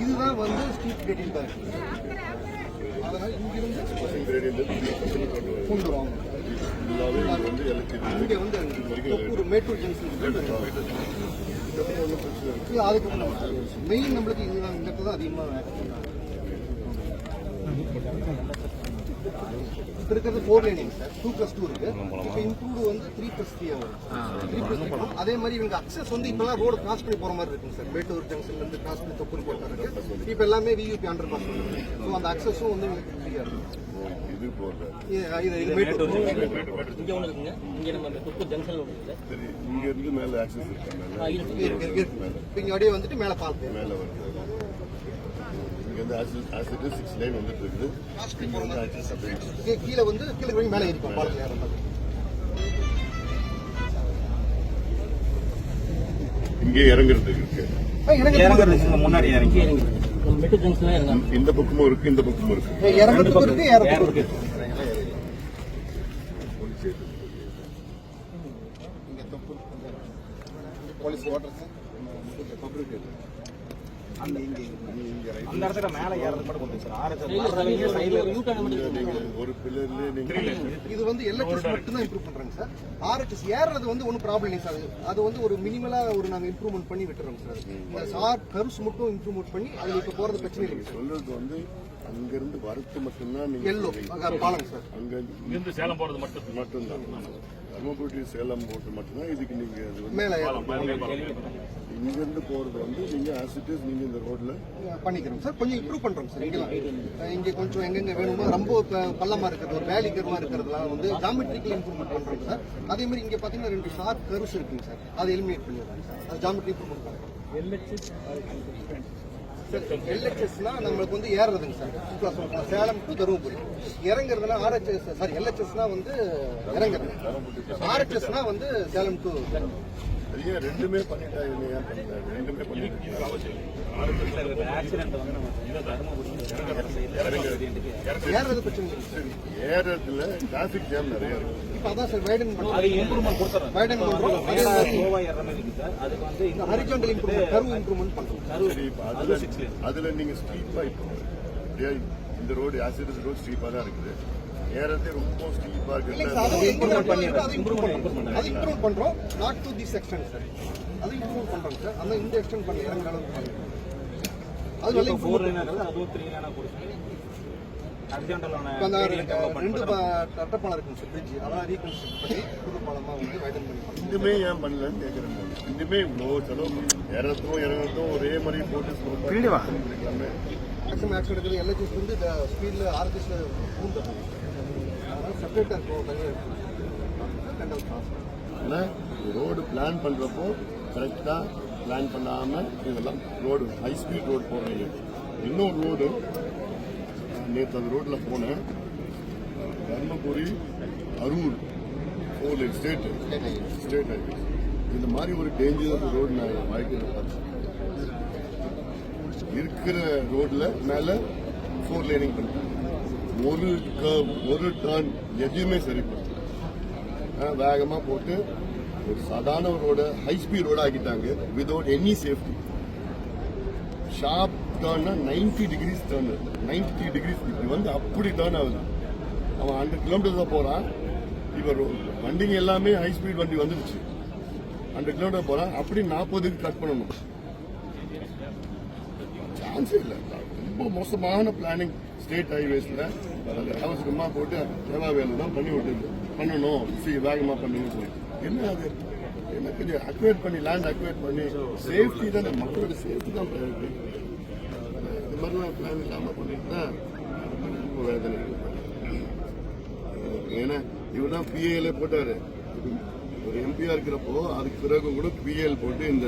இதுதான் வந்து street gradient தான் அதனால் அதனால இங்கிருந்து கொண்டு வரும் இங்கே வந்து ஒரு மேட்டூர் ஜங்ஷன் இல்லை அதுக்கு மெயின் நம்மளுக்கு இதுதான் இந்த இடத்துல தான் அதிகமாக இப்போ இருக்கிறது four laning sir two plus two இருக்கு. இப்போ இன்க்ளூடு வந்து த்ரீ ப்ளஸ் த்ரீ வரும். த்ரீ ப்ளஸ் அதே மாதிரி இவங்க அக்சஸ் வந்து இப்போலாம் ரோடு கிராஸ் பண்ணி போகிற மாதிரி இருக்குங்க சார் மேட்டூர் ஜங்ஷன்ல இருந்து கிராஸ் பண்ணி தொப்பூர் போகிற இருக்கு. இப்போ எல்லாமே வியூபி அண்டர் பாஸ் பண்ணுறது ஸோ அந்த அக்சஸும் வந்து இவங்களுக்கு ஃப்ரீயாக இருக்கும். இங்கே ஒன்று இருக்குங்க. இங்கே நம்ம அந்த தொப்பு ஜங்ஷனில் ஒன்று இருக்குது சரி இங்க இருந்து மேல ஆக்சஸ் இருக்கு இங்கே அப்படியே வந்துட்டு மேலே பால் மேல வருது. இங்க இருந்து ஆக்சஸ் ஆசிட் சிக்ஸ் லைன் வந்துட்டு இருக்குது. இங்க வந்து ஆக்சஸ் கீ- கீழே வந்து கீழே போய் மேலே மாதிரி இங்கே இறங்குறதுக்கு இருக்கு. முன்னாடி இறங்கி இந்த பக்கமும் இருக்கு இந்த பக்கமும் இருக்கு. இறங்கிறதுக்கு இருக்கு தொப்பு போலீஸ் வாட்டர் பப்ளிக் அந்த இங்கே இங்கே ரைட் அந்த இடத்துல மேல ஏறது மட்டும் கொஞ்சம் சார் யூ டர்ன் ஒரு பில்லர்ல நீங்க இது வந்து எல்ஹெச்எஸ் மட்டும் தான் இம்ப்ரூவ் பண்றாங்க சார் ஆர்ஹெச்எஸ் ஏறது வந்து ஒன்றும் ப்ராப்ளம் இல்லை சார் அது வந்து ஒரு மினிமலா ஒரு நாங்க இம்ப்ரூவ்மெண்ட் பண்ணி விட்டுறோம் சார் இந்த சார் கர்வ்ஸ் மட்டும் இம்ப்ரூவ்மெண்ட் பண்ணி அதுல இப்போ போறது பிரச்சனை இல்லைங்க சார் சொல்றது வந்து அங்க இருந்து வரத்து மட்டும்தான் நீங்க எல்லோ பாலம் சார் அங்க இருந்து சேலம் போறது மட்டும் மட்டும்தான். தர்மபுரி சேலம் போட்டு மட்டும்தான் இதுக்கு நீங்க அது மேலே ஏறோம் இங்க இருந்து போறது வந்து நீங்க ஆசிட்டிஸ் நீங்க இந்த ரோட்ல பண்ணிக்கிறோம் சார். கொஞ்சம் இம்ப்ரூவ் பண்றோம் சார். இங்கெல்லாம் இங்க கொஞ்சம் எங்கெங்க வேணுமோ ரொம்ப ப- பள்ளமா இருக்கிறது ஒரு வேலி கருவா இருக்கிறதுலாம் வந்து ஜாமெட்ரிக்கல் இம்ப்ரூவ்மெண்ட் பண்றோம் சார். அதே மாதிரி இங்க பாத்தீங்கன்னா ரெண்டு ஷார்ப் கர்வ்ஸ் இருக்குங்க சார். அதை எலிமினேட் பண்ணிடுறாங்க சார். அது ஜாமெட்ரி இம்ப்ரூவ்மெண்ட் பண்றோம். சார் எல்ஹெச்எஸ்னா நம்மளுக்கு வந்து ஏறுறதுங்க சார். சேலம் டு தருமபுரி. இறங்குறதுனா ஆர்ஹெச்எஸ் சாரி எல்ஹெச்எஸ்னா வந்து இறங்குறது. ஆர்ஹெச்எஸ்னா வந்து சேலம் டு ரெண்டுமே ஏன் ரெண்டுமே பண்ணிட்டாங்க ஆக்சிடென்ட் வந்து நம்ம தருமபுரி ஏறுறது பிரச்சனை இல்லை சார். ஏறதுல டிராபிக் ஜாம் நிறைய அதுல அதுல நீங்க ஸ்டீப்பா இப்போ இந்த ரோடு ஆசிட் ரோடு ஸ்டீப்பா தான் இருக்குது. ஏறதே ரொம்ப ஸ்டீப்பா இல்லைங்க சார் இருக்கு அதை இம்ப்ரூவ் பண்ணுறோம் அதை இம்ப்ரூவ் பண்ணுறோம் not to this extent sir அதை இம்ப்ரூவ் பண்ணுறோம் சார் அந்த இந்த எக்ஸ்டென்ட் பண்ணி இறங்க அளவுக்கு அது நல்ல ஃபோர் லைனாக அதுவும் த்ரீ லைனாக கொடுத்து ஹரிஜாண்டலான இப்போ அந்த ரெண்டு தட்டப்பாலம் இருக்குங்க சார் பிரிட்ஜ் அதெல்லாம் ரீகன்ஸ்ட்ரக்ட் பண்ணி புது பாலமாக வந்து வைடன் பண்ணி பண்ணுறோம் இன்னுமே ஏன் பண்ணலன்னு கேக்குறேன் நான். இன்னுமே இவ்வளோ செலவு. பண்ணி ஏறதும் இறங்குறதும் ஒரே மாதிரி போட்டு. மேக்ஸிமம் ஆக்சிடென்ட் இருக்குது எல்ஹெச்எஸ் வந்து ஸ்பீடில் ஆர்ஹெச்எஸில் பூந்துடும் அதனால் ரோடு பிளான் பண்ணுறப்போ கரெக்டாக பிளான் பண்ணாமல் இதெல்லாம் ரோடு ஹை ஸ்பீட் ரோடு போடுறீங்க இன்னொரு ரோடு நேற்று அந்த ரோட்டில் போனேன். Dharmapuri Arur four state state highway இந்த மாதிரி ஒரு டேஞ்சரஸ் ரோடு நான் வாழ்க்கையில் பார்த்தேன் இருக்கிற ரோட்டில் மேலே ஃபோர் லேனிங் பண்ணிட்டாங்க ஒரு ஒரு டர்ன் எதையுமே சரி வேகமாக போட்டு ஒரு சாதாரண ரோட ஹை ஸ்பீட் ரோட ஆக்கிட்டாங்க without any safety sharp டர்ன்னா ninety degrees turn ninety degrees இப்படி வந்து அப்படி டர்ன் ஆகுது. அவன் ஹண்ட்ரட் கிலோமீட்டர் தான் போகிறான் இப்போ வண்டிங்க எல்லாமே ஹை ஸ்பீட் வண்டி வந்துடுச்சு. ஹண்ட்ரட் கிலோமீட்டர் போகிறான் அப்படி நாற்பதுக்கு கட் பண்ணணும். சான்ஸே இல்லை. ரொம்ப மோசமான பிளானிங் ஸ்டேட் ஹைவேஸில் அவசரமாக போட்டு தேவா வேலை தான் பண்ணி விட்டு பண்ணணும். சி வேகமாக பண்ணுங்கன்னு சொல்லி என்ன அது? என்ன கொஞ்சம் அக்வேட் பண்ணி லேண்ட் அக்வேட் பண்ணி சேஃப்டி தான் மக்களோட சேஃப்டி தான் ப்ரையாரிட்டி இது மாதிரிலாம் பிளான் இல்லாமல் பண்ணிட்டுனா ரொம்ப வேதனை ஏன்னா இவர் தான் பிஏல போட்டாரு. ஒரு எம்பியா இருக்கிறப்போ அதுக்கு பிறகு கூட பிஎல் போட்டு இந்த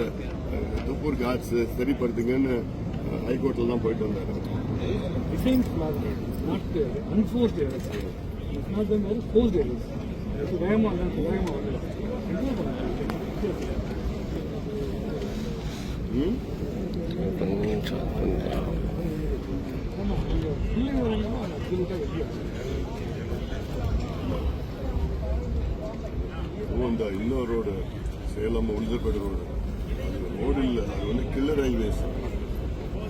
துப்பூர் காட்ஸ் சரிப்படுத்துங்கன்னு ஹைகோர்ட்ல தான் போயிட்டு வந்தாரு defines market. It's not uh, unforced errors. It's not the very forced errors. So வேகமா வந்து வேகமா வந்து என்ன பண்ணாங்க ம்? ஆமா அந்த பிள்ளைங்க வரீங்கன்னா அப்சல்யூட்டா வெளியே அதுவும் இந்த இன்னொரு ரோடு சேலம் உளுந்தூர்பேட்டை ரோடு அது ரோடு இல்லை அது வந்து கில்லர் ரயில்வேஸ் டிசைன் பண்றாங்க டோல் வேற அது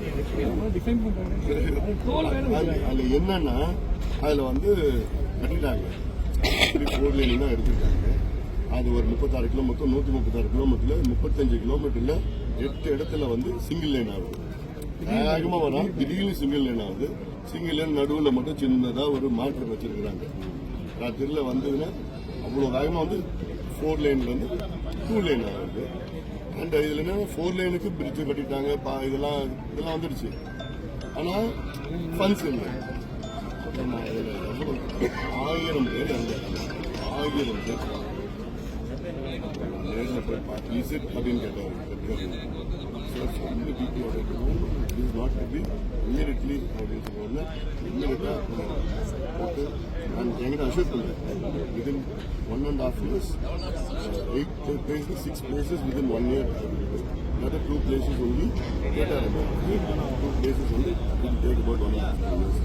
அதில் என்னன்னா அதில் வந்து கட்டிட்டாங்க. ஃபோர் தான் எடுத்துருக்காங்க அது ஒரு முப்பத்தாறு கிலோமீட்டர் நூற்றி முப்பத்தாறு கிலோமீட்டரில் முப்பத்தஞ்சு கிலோமீட்டரில் எட்டு இடத்துல வந்து சிங்கிள் லைன் ஆகுது. வேகமாக வரா திடீர்னு சிங்கிள் லைன் ஆகுது. சிங்கிள் லைன் நடுவில் மட்டும் சின்னதாக ஒரு மாற்றம் வச்சிருக்கிறாங்க. ராத்திரியில் வந்ததுன்னா அவ்வளோ வேகமாக வந்து ஃபோர் லைன்லேருந்து டூ லைன் ஆகுது. அண்ட் இதில் என்ன ஃபோர் லைனுக்கு பிரிட்ஜ் கட்டிட்டாங்க. பா இதெல்லாம் இதெல்லாம் வந்துடுச்சு. ஆனால் ஃபண்ட்ஸ் இல்லை. ஆயிரம் பேர் அந்த ஆயிரம் பேர். நேரில் போய் பார்த்து இஸ் அப்படின்னு கேட்டார். சார் சொந்த பீப்புளோட is not to be immediately அப்படின்னு சொன்னோம்னா இம்மீடியட்டாக போட்டு நான் எங்கிட்ட அஷூர் பண்ணுறேன் within one and half years eight places six places within one year another two places only later two places only will take about one and a half years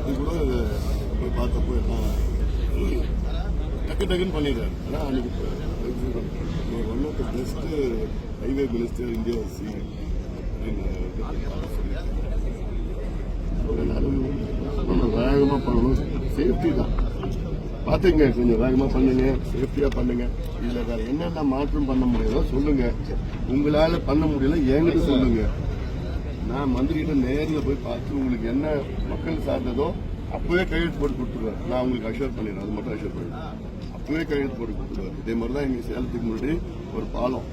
இது கூட போய் பார்த்தப்போ எல்லாம் டக்கு டக்குன்னு பண்ணிடுறாரு ஆனால் அன்னைக்கு one of the best highway minister India C வேகமாக பண்ணணும் சேஃப்டி தான் பார்த்துங்க கொஞ்சம் வேகமாக பண்ணுங்க சேஃப்டியாக பண்ணுங்க இதில் வேறு என்னென்ன மாற்றம் பண்ண முடியாதோ சொல்லுங்க. உங்களால் பண்ண முடியல என்கிட்ட சொல்லுங்க நான் மந்திரிகிட்ட நேரில் போய் பார்த்து உங்களுக்கு என்ன மக்கள் சார்ந்ததோ அப்போவே கையெழுத்து போட்டு கொடுத்துருவேன். நான் உங்களுக்கு அஷோர் பண்ணிடுறேன். அது மட்டும் அஷோர் பண்ணிடுறேன். அப்பவே கையெழுத்து போட்டு கொடுத்துருவேன் இதே மாதிரி தான் எங்கள் சேலத்துக்கு முன்னாடி ஒரு பாலம்.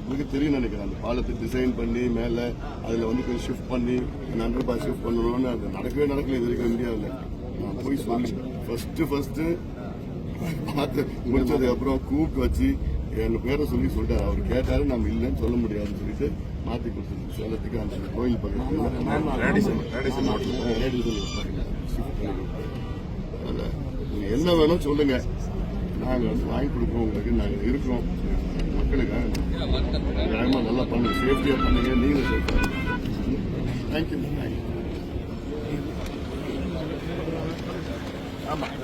உங்களுக்கு தெரியும் நினைக்கிறேன். அந்த பாலத்தை டிசைன் பண்ணி மேலே அதில் வந்து கொஞ்சம் ஷிஃப்ட் பண்ணி அண்டர் பாஸ் ஷிஃப்ட் பண்ணணும்னு அது நடக்கவே நடக்கல இது வரைக்கும் இந்தியாவில். நான் போய் சொல்லி ஃபர்ஸ்ட்டு ஃபர்ஸ்ட்டு பார்த்து முடிச்சதுக்கு அப்புறம் கூப்பிட்டு வச்சு என் பேரை சொல்லி சொல்லிட்டாரு. அவர் கேட்டாரு நம்ம இல்லைன்னு சொல்ல முடியாதுன்னு சொல்லிட்டு மாற்றி கொடுத்துருக்கு சேலத்துக்கு அந்த கோயில் பக்கத்தில். என்ன வேணும் சொல்லுங்க. நாங்கள் வாங்கி கொடுப்போம் உங்களுக்கு நாங்கள் இருக்கிறோம். மக்களுக்கு நியாயமாக நல்லா பண்ணுங்க. சேஃப்டியாக பண்ணுங்க. நீங்கள் சேஃப்டியாக தேங்க்யூ தேங்க்யூ ஆமாம்